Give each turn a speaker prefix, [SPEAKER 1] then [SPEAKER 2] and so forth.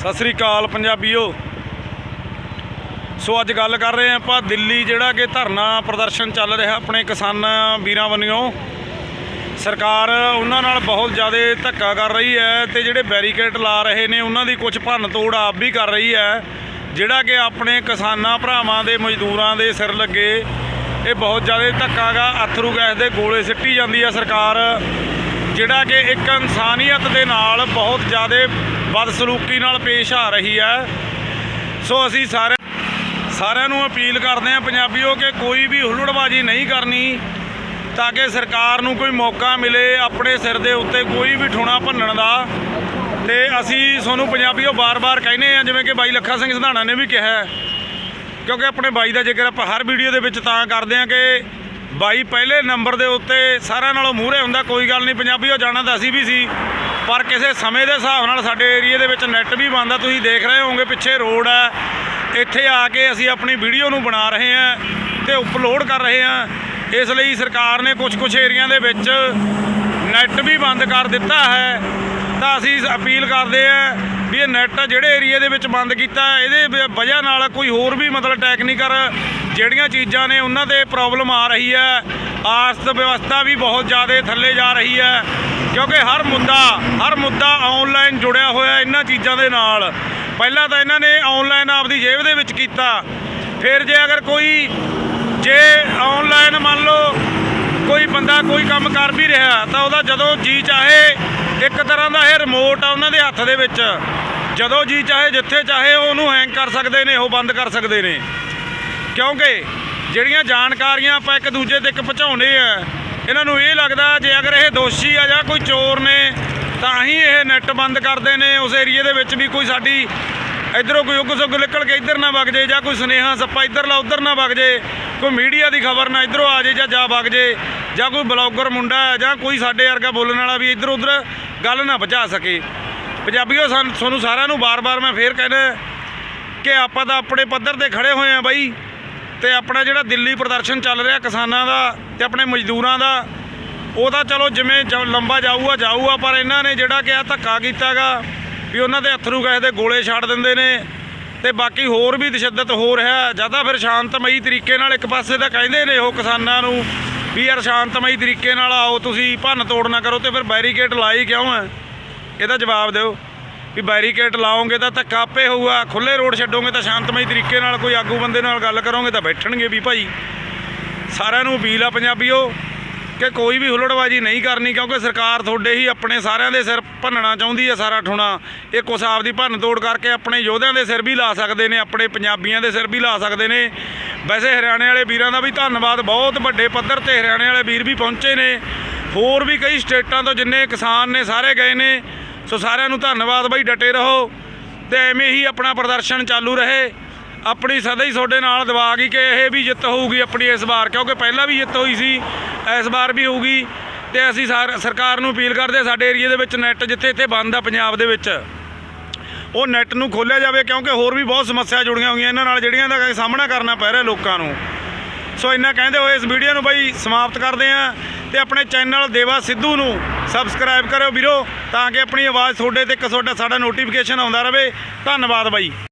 [SPEAKER 1] ਸਤਿ ਸ੍ਰੀ ਅਕਾਲ ਪੰਜਾਬੀਓ। ਸੋ ਅੱਜ ਗੱਲ ਕਰ ਰਹੇ ਹਾਂ ਆਪਾਂ ਦਿੱਲੀ, ਜਿਹੜਾ ਕਿ ਧਰਨਾ ਪ੍ਰਦਰਸ਼ਨ ਚੱਲ ਰਿਹਾ ਆਪਣੇ ਕਿਸਾਨਾਂ ਵੀਰਾਂ ਵੱਲੋਂ। ਸਰਕਾਰ ਉਹਨਾਂ ਨਾਲ ਬਹੁਤ ਜ਼ਿਆਦਾ ਧੱਕਾ ਕਰ ਰਹੀ ਹੈ ਤੇ ਜਿਹੜੇ ਬੈਰੀਕੇਡ ਲਾ ਰਹੇ ਨੇ, ਉਹਨਾਂ ਦੀ ਕੁਝ ਭੰਨ ਤੋੜ ਆਪ ਵੀ ਕਰ ਰਹੀ ਹੈ। ਜਿਹੜਾ ਕਿ ਆਪਣੇ ਕਿਸਾਨਾਂ ਭਰਾਵਾਂ ਦੇ ਮਜ਼ਦੂਰਾਂ ਦੇ ਸਿਰ ਲੱਗੇ, ਇਹ ਬਹੁਤ ਜ਼ਿਆਦਾ ਧੱਕਾ ਗਾ, ਅਥਰੂ ਗੈਸ ਦੇ ਗੋਲੇ ਸਿੱਟੀ ਜਾਂਦੀ ਹੈ ਸਰਕਾਰ। ਜਿਹੜਾ ਕਿ ਇੱਕ ਇਨਸਾਨੀਅਤ ਦੇ ਨਾਲ ਬਹੁਤ ਜ਼ਿਆਦਾ ਬਦਸਲੂਕੀ ਨਾਲ ਪੇਸ਼ ਆ ਰਹੀ ਹੈ। ਸੋ ਅਸੀਂ ਸਾਰੇ ਸਾਰਿਆਂ ਨੂੰ ਅਪੀਲ ਕਰਦੇ ਹਾਂ ਪੰਜਾਬੀਓ ਕਿ ਕੋਈ ਵੀ ਹੁੱਲੜਬਾਜ਼ੀ ਨਹੀਂ ਕਰਨੀ, ਤਾਂ ਕਿ ਸਰਕਾਰ ਨੂੰ ਕੋਈ ਮੌਕਾ ਮਿਲੇ ਆਪਣੇ ਸਿਰ ਦੇ ਉੱਤੇ ਕੋਈ ਵੀ ਠੁਣਾ ਭੰਨਣ ਦਾ। ਤੇ ਅਸੀਂ ਤੁਹਾਨੂੰ ਪੰਜਾਬੀਓ ਬਾਰ-ਬਾਰ ਕਹਿੰਦੇ ਆ ਜਿਵੇਂ ਕਿ ਬਾਈ ਲੱਖਾ ਸਿੰਘ ਸਿਧਾਣਾ ਨੇ ਵੀ ਕਿਹਾ ਕਿਉਂਕਿ ਆਪਣੇ ਬਾਈ ਦਾ ਜ਼ਿਕਰ ਆਪਾਂ ਹਰ ਵੀਡੀਓ ਦੇ ਵਿੱਚ ਤਾਂ ਕਰਦੇ ਆ ਕਿ ਬਾਈ ਪਹਿਲੇ ਨੰਬਰ ਦੇ ਉੱਤੇ ਸਾਰਿਆਂ ਨਾਲੋਂ ਮੂਹਰੇ ਹੁੰਦਾ, ਕੋਈ ਗੱਲ ਨਹੀਂ, ਪੰਜਾਬੀਓ ਜਾਣਾ ਤਾਂ ਅਸੀਂ ਵੀ ਸੀ। ਪਰ ਕਿਸੇ ਸਮੇਂ ਦੇ ਹਿਸਾਬ ਨਾਲ ਸਾਡੇ ਏਰੀਆ ਦੇ ਵਿੱਚ ਨੈੱਟ ਵੀ ਬੰਦ ਆ, ਤੁਸੀਂ ਦੇਖ ਰਹੇ ਹੋਵੋਗੇ ਪਿੱਛੇ ਰੋਡ ਹੈ ਇੱਥੇ ਆ ਕੇ ਅਸੀਂ ਆਪਣੀ ਵੀਡੀਓ ਨੂੰ ਬਣਾ ਰਹੇ ਹਾਂ ਤੇ ਅਪਲੋਡ ਕਰ ਰਹੇ ਹਾਂ ਇਸ ਲਈ ਸਰਕਾਰ ਨੇ ਕੁਝ ਕੁਝ ਏਰੀਆ ਦੇ ਵਿੱਚ ਨੈੱਟ ਵੀ ਬੰਦ ਕਰ ਦਿੱਤਾ ਹੈ। ਤਾਂ ਅਸੀਂ ਅਪੀਲ ਕਰਦੇ ਹਾਂ ਵੀ ਇਹ ਨੈੱਟ ਜਿਹੜੇ ਏਰੀਆ ਦੇ ਵਿੱਚ ਬੰਦ ਕੀਤਾ, ਇਹਦੇ ਵਜ੍ਹਾ ਨਾਲ ਕੋਈ ਹੋਰ ਵੀ ਮਤਲਬ ਟੈਕਨੀਕਲ ਜਿਹੜੀਆਂ ਚੀਜ਼ਾਂ ਨੇ, ਉਹਨਾਂ ਤੇ ਪ੍ਰੋਬਲਮ ਆ ਰਹੀ ਹੈ। ਆਰਥ ਵਿਵਸਥਾ ਵੀ ਬਹੁਤ ਜ਼ਿਆਦਾ ਥੱਲੇ ਜਾ ਰਹੀ ਹੈ, ਕਿਉਂਕਿ ਹਰ ਮੁੱਦਾ ਹਰ ਮੁੱਦਾ ਆਨਲਾਈਨ ਜੁੜਿਆ ਹੋਇਆ ਇਹਨਾਂ ਚੀਜ਼ਾਂ ਦੇ ਨਾਲ। ਪਹਿਲਾਂ ਤਾਂ ਇਹਨਾਂ ਨੇ ਆਨਲਾਈਨ ਆਪਦੀ ਜੇਬ ਦੇ ਵਿੱਚ ਕੀਤਾ। ਫਿਰ ਜੇ ਅਗਰ ਕੋਈ, ਜੇ ਆਨਲਾਈਨ ਮੰਨ ਲਓ ਕੋਈ ਬੰਦਾ ਕੋਈ ਕੰਮ ਕਰ ਵੀ ਰਿਹਾ, ਤਾਂ ਉਹਦਾ ਜਦੋਂ ਜੀ ਚਾਹੇ ਇੱਕ ਤਰ੍ਹਾਂ ਦਾ ਇਹ ਰਿਮੋਟ ਆ ਉਹਨਾਂ ਦੇ ਹੱਥ ਦੇ ਵਿੱਚ। ਜਦੋਂ ਜੀ ਚਾਹੇ ਜਿੱਥੇ ਚਾਹੇ ਉਹਨੂੰ ਹੈਂਗ ਕਰ ਸਕਦੇ ਨੇ, ਉਹ ਬੰਦ ਕਰ ਸਕਦੇ ਨੇ। ਕਿਉਂਕਿ ਜਿਹੜੀਆਂ ਜਾਣਕਾਰੀਆਂ ਆਪਾਂ ਇੱਕ ਦੂਜੇ ਤੱਕ ਪਹੁੰਚਾਉਂਦੇ ਆ, ਇਹਨਾਂ ਨੂੰ ਇਹ ਲੱਗਦਾ ਜੇ ਅਗਰ ਇਹ ਦੋਸ਼ੀ ਆ ਜਾਂ ਕੋਈ ਚੋਰ ਨੇ, ਤਾਂ ਹੀ ਇਹ ਨੈੱਟ ਬੰਦ ਕਰਦੇ ਨੇ, ਉਸ ਏਰੀਏ ਦੇ ਵਿੱਚ ਵੀ ਕੋਈ ਸਾਡੀ ਇਧਰੋਂ ਕੋਈ ਉੱਗ ਸੁੱਗ ਨਿਕਲ ਕੇ ਇੱਧਰ ਨਾ ਵਗ ਜੇ, ਜਾਂ ਕੋਈ ਸੁਨੇਹਾ ਸੱਪਾ ਇੱਧਰ ਲਾ ਉੱਧਰ ਨਾ ਵਗ ਜੇ, ਕੋਈ ਮੀਡੀਆ ਦੀ ਖਬਰ ਨਾ ਇੱਧਰੋਂ ਆ ਜੇ ਜਾਂ ਜਾ ਵਗ ਜੇ, ਜਾਂ ਕੋਈ ਬਲੌਗਰ ਮੁੰਡਾ ਜਾਂ ਕੋਈ ਸਾਡੇ ਵਰਗਾ ਬੋਲਣ ਵਾਲਾ ਵੀ ਇੱਧਰ ਉੱਧਰ ਗੱਲ ਨਾ ਪਹੁੰਚਾ ਸਕੇ। ਪੰਜਾਬੀਓ, ਸਾਨੂੰ, ਤੁਹਾਨੂੰ ਸਾਰਿਆਂ ਨੂੰ ਬਾਰ-ਬਾਰ ਮੈਂ ਫੇਰ ਕਹਿੰਦਾ ਕਿ ਆਪਾਂ ਤਾਂ ਆਪਣੇ ਪੱਧਰ ਤੇ ਖੜੇ ਹੋਏ ਆ ਬਾਈ। ਤੇ ਆਪਣਾ ਜਿਹੜਾ ਦਿੱਲੀ ਪ੍ਰਦਰਸ਼ਨ ਚੱਲ ਰਿਹਾ ਕਿਸਾਨਾਂ ਦਾ ਤੇ ਆਪਣੇ ਮਜ਼ਦੂਰਾਂ ਦਾ, ਉਹ ਤਾਂ ਚਲੋ ਜਿਵੇਂ ਜ- ਲੰਬਾ ਜਾਊਗਾ ਜਾਊਗਾ, ਪਰ ਇਹਨਾਂ ਨੇ ਜਿਹੜਾ ਕਿ ਆ ਧੱਕਾ ਕੀਤਾਗਾ ਵੀ ਉਹਨਾਂ ਦੇ ਅਥਰੂ ਗੈਸ ਦੇ ਗੋਲੇ ਛੱਡ ਦਿੰਦੇ ਨੇ ਤੇ ਬਾਕੀ ਹੋਰ ਵੀ ਤਸ਼ੱਦਦ ਹੋ ਰਿਹਾ। ਜਾਂ ਤਾਂ ਫਿਰ ਸ਼ਾਂਤਮਈ ਤਰੀਕੇ ਨਾਲ ਇੱਕ ਪਾਸੇ ਤਾਂ ਕਹਿੰਦੇ ਨੇ ਉਹ ਕਿਸਾਨਾਂ ਨੂੰ ਵੀ ਯਾਰ ਸ਼ਾਂਤਮਈ ਤਰੀਕੇ ਨਾਲ ਆਓ, ਤੁਸੀਂ ਭੰਨ ਤੋੜ ਨਾ ਕਰੋ ਤੇ ਫਿਰ ਬੈਰੀਕੇਡ ਲਾਈ ਕਿਉਂ ਹੈ? ਇਹਦਾ ਜਵਾਬ ਦਿਓ। ਵੀ ਬੈਰੀਕੇਡ ਲਾਓਗੇ ਤਾਂ ਧੱਕਾ ਆਪੇ ਹੋਊਗਾ ਖੁੱਲੇ ਰੋਡ ਛੱਡੋਗੇ ਤਾਂ ਸ਼ਾਂਤਮਈ ਤਰੀਕੇ ਨਾਲ, ਕੋਈ ਆਗੂ ਬੰਦੇ ਨਾਲ ਗੱਲ ਕਰੋਗੇ ਤਾਂ ਬੈਠਣਗੇ ਵੀ ਭਾਈ। ਸਾਰਿਆਂ ਨੂੰ ਅਪੀਲ ਆ ਪੰਜਾਬੀਓ ਕਿ ਕੋਈ ਵੀ ਹੁੱਲੜਬਾਜੀ ਨਹੀਂ ਕਰਨੀ, ਕਿਉਂਕਿ ਸਰਕਾਰ ਤੁਹਾਡੇ ਹੀ ਆਪਣੇ ਸਾਰਿਆਂ ਦੇ ਸਿਰ ਭੰਨਣਾ ਚਾਹੁੰਦੀ ਹੈ ਸਾਰਾ ਠੁਣਾ। ਇਹ ਕੁਛ ਆਪਦੀ ਭੰਨ ਤੋੜ ਕਰਕੇ ਆਪਣੇ ਯੋਧਿਆਂ ਦੇ ਸਿਰ ਵੀ ਲਾ ਸਕਦੇ ਨੇ, ਆਪਣੇ ਪੰਜਾਬੀਆਂ ਦੇ ਸਿਰ ਵੀ ਲਾ ਸਕਦੇ ਨੇ। ਵੈਸੇ ਹਰਿਆਣੇ ਵਾਲੇ ਵੀਰਾਂ ਦਾ ਵੀ ਧੰਨਵਾਦ, ਬਹੁਤ ਵੱਡੇ ਪੱਧਰ ਤੇ ਹਰਿਆਣੇ ਵਾਲੇ ਵੀਰ ਵੀ ਪਹੁੰਚੇ ਨੇ। ਹੋਰ ਵੀ ਕਈ ਸਟੇਟਾਂ ਤੋਂ ਜਿੰਨੇ ਕਿਸਾਨ ਨੇ, ਸਾਰੇ ਗਏ ਨੇ। ਸੋ ਸਾਰਿਆਂ ਨੂੰ ਧੰਨਵਾਦ ਬਾਈ ਡਟੇ ਰਹੋ ਤੇ ਐਵੇਂ ਹੀ ਆਪਣਾ ਪ੍ਰਦਰਸ਼ਨ ਚਾਲੂ ਰਹੇ। ਆਪਣੀ ਸਦਾ ਹੀ ਤੁਹਾਡੇ ਨਾਲ ਦਵਾ ਗਈ ਕਿ ਇਹ ਵੀ ਜਿੱਤ ਹੋਊਗੀ ਆਪਣੀ ਇਸ ਵਾਰ ਕਿਉਂਕਿ ਪਹਿਲਾਂ ਵੀ ਜਿੱਤ ਹੋਈ ਸੀ ਇਸ ਵਾਰ ਵੀ ਹੋਊਗੀ ਤੇ ਅਸੀਂ ਸਾਰ- ਸਰਕਾਰ ਨੂੰ ਅਪੀਲ ਕਰਦੇ ਹਾਂ, ਸਾਡੇ ਏਰੀਆ ਦੇ ਵਿੱਚ ਨੈੱਟ ਜਿੱਥੇ ਇੱਥੇ ਬੰਦ ਆ ਪੰਜਾਬ ਦੇ ਵਿੱਚ ਉਹ ਨੈੱਟ ਨੂੰ ਖੋਲ੍ਹਿਆ ਜਾਵੇ ਕਿਉਂਕਿ ਹੋਰ ਵੀ ਬਹੁਤ ਸਮੱਸਿਆ ਜੁੜੀਆਂ ਹੋਈਆਂ ਇਹਨਾਂ ਨਾਲ ਜਿਹੜੀਆਂ ਦਾ ਸਾਹਮਣਾ ਕਰਨਾ ਪੈ ਰਿਹਾ ਲੋਕਾਂ ਨੂੰ। ਸੋ ਇੰਨਾ ਕਹਿੰਦੇ ਹੋਏ ਇਸ ਵੀਡੀਓ ਨੂੰ ਬਈ ਸਮਾਪਤ ਕਰਦੇ ਆਂ ਤੇ ਆਪਣੇ ਚੈਨਲ ਦੇਵਾ ਸਿੱਧੂ ਨੂੰ ਸਬਸਕ੍ਰਾਈਬ ਕਰਿਓ ਵੀਰੋ ਤਾਂ ਕਿ ਆਪਣੀ ਆਵਾਜ਼ ਤੁਹਾਡੇ ਤੱਕ ਤੁਹਾਡਾ ਸਾਡਾ ਨੋਟੀਫਿਕੇਸ਼ਨ ਆਉਂਦਾ ਰਹੇ। ਧੰਨਵਾਦ ਬਾਈ।